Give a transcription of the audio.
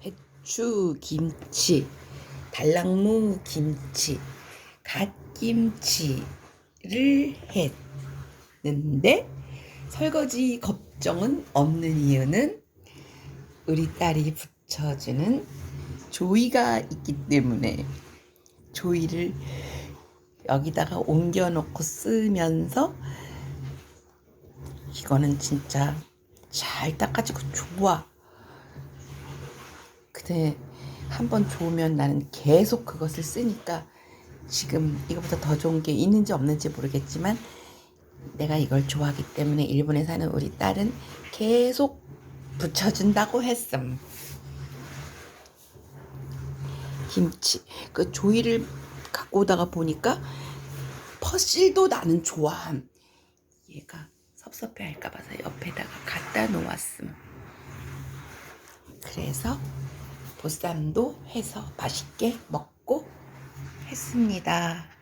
배추 김치, 달랑무 김치, 갓김치를 했는데 설거지 걱정은 없는 이유는 우리 딸이 붙여주는 조이가 있기 때문에 조이를 여기다가 옮겨 놓고 쓰면서 이거는 진짜 잘 닦아지고 좋아. 근데 한번 좋으면 나는 계속 그것을 쓰니까 지금 이거보다 더 좋은 게 있는지 없는지 모르겠지만 내가 이걸 좋아하기 때문에 일본에 사는 우리 딸은 계속 붙여준다고 했음. 김치 그 조이를 갖고 오다가 보니까 퍼실도 나는 좋아함. 얘가 섭섭해 할까 봐서 옆에다가 갖다 놓았음. 그래서 보쌈도 해서 맛있게 먹고 했습니다.